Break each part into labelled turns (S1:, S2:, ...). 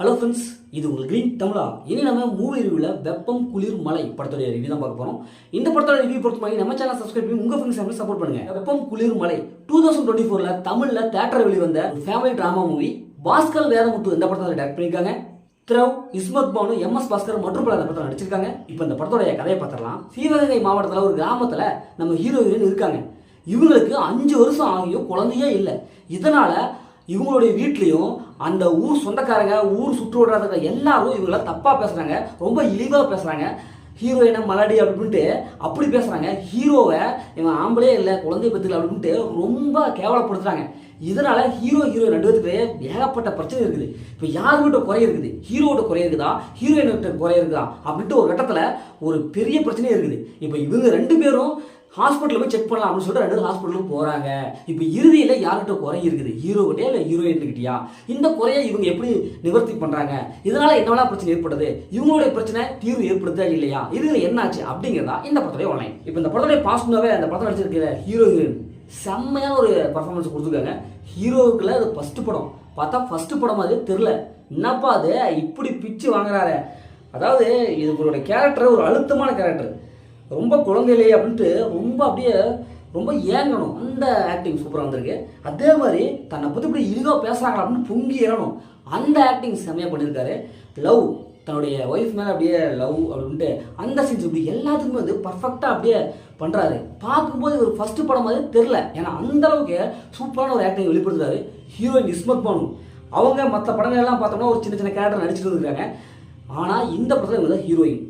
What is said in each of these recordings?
S1: Hello friends இது உங்கள் green தமிழா இனி நம்ம மூவி ரிவியூவில் வெப்பம் குளிர் மலை படத்துடைய ரிவ்யூ தான் பார்க்க போகிறோம் இந்த படத்தோட ரிவ்யூ பொறுத்த மாதிரி நம்ம சேனல் சப்ஸ்கிரைப் பண்ணி உங்கள் ஃப்ரெண்ட்ஸ் ஃபேமிலி சப்போர்ட் பண்ணுங்க. வெப்பம் குளிர் மலை டூ தௌசண்ட் டுவெண்ட்டி ஃபோரில் தமிழில் தேட்டர் வெளிவந்த family drama movie Bhaskar Vedamuthu இந்த படத்தை டேரக்ட் பண்ணியிருக்காங்க. திரவ் இஸ்மத் பானு எம் எஸ் பாஸ்கர் மற்றும் பல படத்தில் நடிச்சிருக்காங்க. இப்போ இந்த படத்தோடைய கதையை பார்த்துடலாம். சீவகங்கை மாவட்டத்தில் ஒரு கிராமத்தில் நம்ம ஹீரோ ஹீரோயின் இருக்காங்க. இவங்களுக்கு அஞ்சு வருஷம் ஆகியும் குழந்தையே இல்லை. இதனால் இவங்களுடைய வீட்லேயும் அந்த ஊர் சொந்தக்காரங்க ஊர் சுற்று வட்டாரத்தில் எல்லாரும் இவங்கள தப்பாக பேசுகிறாங்க ரொம்ப இழிவாக பேசுகிறாங்க ஹீரோயினை மலடி அப்படின்ட்டு அப்படி பேசுகிறாங்க ஹீரோவை இவன் ஆம்பளே இல்லை குழந்தை பத்துக்கல அப்படின்ட்டு ரொம்ப கேவலப்படுத்துகிறாங்க இதனால் ஹீரோ ஹீரோ ரெண்டு பேத்துக்கு ஏகப்பட்ட பிரச்சனை இருக்குது. இப்போ யார் வீட்ட குறை இருக்குது? ஹீரோவோட குறை இருக்குதா? ஹீரோயின் குறைய குறை இருக்குதா? அப்படின்ட்டு ஒரு கட்டத்தில் ஒரு பெரிய பிரச்சனையே இருக்குது. இப்போ இவங்க ரெண்டு பேரும் ஹாஸ்பிட்டலில் போய் செக் பண்ணலாம் அப்படின்னு சொல்லிட்டு ரெண்டு ஹாஸ்பிட்டலுக்கு போகிறாங்க இப்போ இறுதியில் யார்கிட்ட குறை இருக்குது? ஹீரோகிட்டே இல்லை ஹீரோயின்கிட்டயா இந்த குறையை இவங்க எப்படி நிவர்த்தி பண்ணுறாங்க இதனால் என்னவெல்லாம் பிரச்சனை ஏற்படுது? இவங்களுடைய பிரச்சனை தீர்வு ஏற்படுதா இல்லையா? இறுதியில் என்னாச்சு அப்படிங்கிறதா இந்த படத்துடைய ஆன்லைன் இப்போ இந்த படத்துடைய பாசிட்டிவாகவே அந்த படத்தில் நடிச்சிருக்கிற ஹீரோ ஹீரோயின் செம்மையான ஒரு பர்ஃபார்மன்ஸ் கொடுத்துருக்காங்க. ஹீரோவுக்குள்ள அது ஃபஸ்ட்டு படம். பார்த்தா ஃபஸ்ட்டு படம் மாதிரி தெரில என்னப்பா அது? இப்படி பிச்சு வாங்குறாரு. அதாவது இது இவருடைய கேரக்டர் ஒரு அழுத்தமான கேரக்டர் ரொம்ப குழந்தையிலே அப்படின்ட்டு ரொம்ப அப்படியே ரொம்ப ஏங்கணும். அந்த ஆக்டிங் சூப்பராக வந்திருக்கு. அதே மாதிரி தன்னை பற்றி இப்படி இதுவாக பேசுகிறாங்களா அப்படின்னு பொங்கி ஏறணும். அந்த ஆக்டிங் செம்மையாக பண்ணியிருக்காரு. லவ் தன்னுடைய ஒய்ஃப் மேலே அப்படியே லவ் அப்படின்ட்டு அந்த சீன்ஸ் இப்படி எல்லாத்துக்குமே வந்து பர்ஃபெக்டாக அப்படியே பண்ணுறாரு பார்க்கும்போது ஒரு ஃபஸ்ட்டு படம் மாதிரி தெரில ஏன்னா அந்த அளவுக்கு சூப்பரான ஒரு ஆக்டிங் வெளிப்படுத்துறாரு. ஹீரோயின் இஸ்மத் பானு. அவங்க மற்ற படங்கள் எல்லாம் பார்த்தோம்னா ஒரு சின்ன சின்ன கேரக்டர் நடிச்சுட்டு இருக்காங்க ஆனால் இந்த படத்தில் இவங்க தான் ஹீரோயின்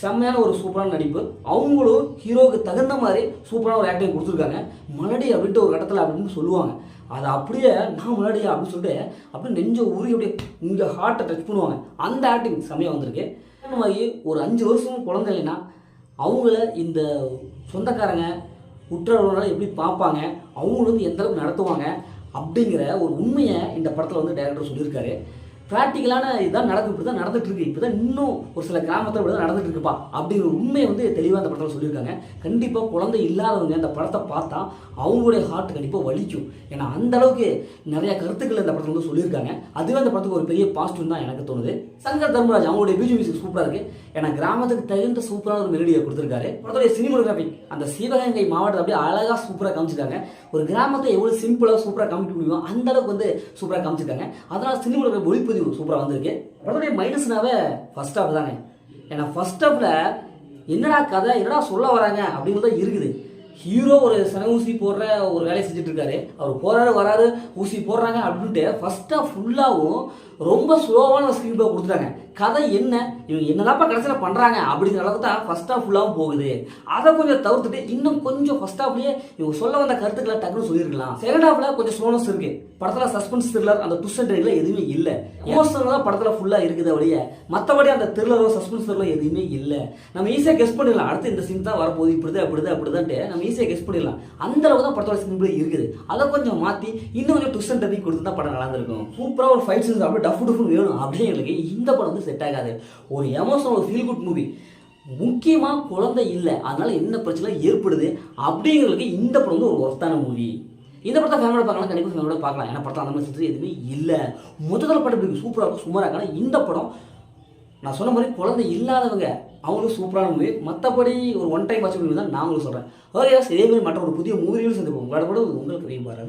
S1: செம்மையான ஒரு சூப்பரான நடிப்பு. அவங்களும் ஹீரோவுக்கு தகுந்த மாதிரி சூப்பரான ஒரு ஆக்டிங் கொடுத்துருக்காங்க. மலடி அப்படின்ட்டு ஒரு இடத்துல அப்படின்னு சொல்லுவாங்க. அதை அப்படியே நான் மலடியா அப்படின்னு சொல்லிட்டு அப்படியே நெஞ்ச உருகி அப்படியே இங்கே ஹார்ட்டை டச் பண்ணுவாங்க. அந்த ஆக்டிங் செம்மையாக வந்திருக்கு. அந்த மாதிரி ஒரு அஞ்சு வருஷம் குழந்தை இல்லைன்னா அவங்கள இந்த சொந்தக்காரங்க உற்றவர்களால் எப்படி பார்ப்பாங்க அவங்களும் வந்து எந்த அளவுக்கு நடத்துவாங்க அப்படிங்கிற ஒரு உண்மையை இந்த படத்தில் வந்து டைரக்டர் சொல்லியிருக்காரு. ப்ராக்டிக்கலான இதுதான் நடக்கும் இப்படி தான் நடந்துட்டு இருக்கு இப்போ தான் இன்னும் ஒரு சில கிராமத்தில் இப்படி தான் நடந்துட்டு இருக்குப்பா அப்படிங்கிற உண்மையை வந்து தெளிவாக அந்த படத்தில் சொல்லியிருக்காங்க. கண்டிப்பாக குழந்தை இல்லாதவங்க அந்த படத்தை பார்த்தா அவங்களுடைய ஹார்ட் கண்டிப்பாக வலிக்கும். ஏன்னா அந்த அளவுக்கு நிறைய கருத்துக்கள் இந்த படத்தில் வந்து சொல்லியிருக்காங்க. அதுவே அந்த படத்துக்கு ஒரு பெரிய பாசிட்டிவ் தான் எனக்கு தோணுது. சங்கர் தர்மராஜ் அவங்களுடைய பிஜி மியூசிக் சூப்பராக இருக்கு. ஏன்னா கிராமத்துக்கு தகுந்த சூப்பரான ஒரு மெலடியை கொடுத்துருக்காரு. படத்துடைய சினிமோகிராஃபி அந்த சிவகங்கை மாவட்டத்தை அப்படியே அழகாக சூப்பராக காமிச்சிருக்காங்க. ஒரு கிராமத்தை எவ்வளோ சிம்பிளாக சூப்பராக காமிக்க முடியுமோ அந்த அளவுக்கு வந்து சூப்பராக காமிச்சிருக்காங்க. அதனால் சினிமோகிராஃபி ஒளிப்பதிவு சூப்பராக வந்திருக்கு. படத்துடைய மைனஸ்னாவே ஃபர்ஸ்ட் ஆஃப் தானே ஏன்னா ஃபர்ஸ்ட் ஆஃபில் என்னடா கதை என்னடா சொல்ல வராங்க அப்படிங்கிறது தான் இருக்குது. ஹீரோ ஒரு சன ஊசி போடுற ஒரு வேலையை செஞ்சுட்டு இருக்காரு. அவர் போறாரு வராரு ஊசி போடுறாங்க அப்படின்ட்டு ஃபர்ஸ்ட் ஆஃப் ஃபுல்லாகவும் ரொம்ப ஸ்லோவான ஸ்க்ரீன் ப்ளே கொடுத்துட்டாங்க. கதை என்ன? இவங்க என்னதாப்பா கடைசியில் பண்ணுறாங்க அப்படிங்கிற அளவுக்கு தான் ஃபஸ்ட் ஆஃப் ஃபுல்லாகவும் போகுது. அதை கொஞ்சம் தவிர்த்துட்டு இன்னும் கொஞ்சம் ஃபஸ்ட் ஆஃப்லேயே இவங்க சொல்ல வந்த கருத்துக்களை டக்குன்னு சொல்லியிருக்கலாம். செகண்ட் ஆஃபில் கொஞ்சம் ஸ்லோனஸ் இருக்கு. படத்தில் சஸ்பென்ஸ் த்ரில்லர் அந்த ட்விஸ்ட் அண்ட் எதுவுமே இல்லை. எமோஷனல் தான் படத்தில் ஃபுல்லாக இருக்குது வழிய மற்றபடி அந்த த்ரில்லரோ சஸ்பென்ஸ் த்ரில்லரோ எதுவுமே இல்லை. நம்ம ஈஸியாக கெஸ் பண்ணிடலாம். அடுத்து இந்த சீன் தான் வரப்போகுது. இப்படிதான் அப்படிதான் அப்படிதான்ட்டு நம்ம ஈஸியாக கெஸ் பண்ணிடலாம். அந்த அளவு தான் படத்தோட சிம்பிள் இருக்குது. அதை கொஞ்சம் மாற்றி இன்னும் கொஞ்சம் ட்விஸ்ட் அண்ட் கொடுத்து தான் படம் நல்லா இருந்திருக்கும். சூப்பராக ஒரு ஃபைட் சீன்ஸ் அப்படியே டஃப் டஃப் வேணும். அப்படின்னு எங்களுக்கு இந்த படம் வந்து செட் ஆகாது. ஒரு எமோஷனல் ஃபீல் குட் மூவி முக்கியமாக குழந்தை இல்லை. அதனால் என்ன பிரச்சனை? ஏற்படுது. அப்படிங்கிறதுக்கு இந்த படம் வந்து ஒரு ஒர்த்தான மூவி இந்த படத்தை ஃபேமிலியோட பார்க்கலாம். கண்டிப்பாக ஃபேமிலியோட பார்க்கலாம். ஏன்னா படத்தில் அந்த மாதிரி செஞ்சு எதுவுமே இல்லை. முதல் படம் இப்படி சூப்பராக இருக்கும். சுமாராக ஆனால் இந்த படம் நான் சொன்ன மாதிரி குழந்தை இல்லாதவங்க அவங்களும் சூப்பரான மூவி மற்றபடி ஒரு ஒன் டைம் வாட்ச் மூவி தான் நான் உங்களுக்கு சொல்கிறேன் ஓகே இதே மாதிரி மற்ற ஒரு புதிய மூவியும் சந்திப்போம் உங்களோட கூட உங்களுக்கு பாரு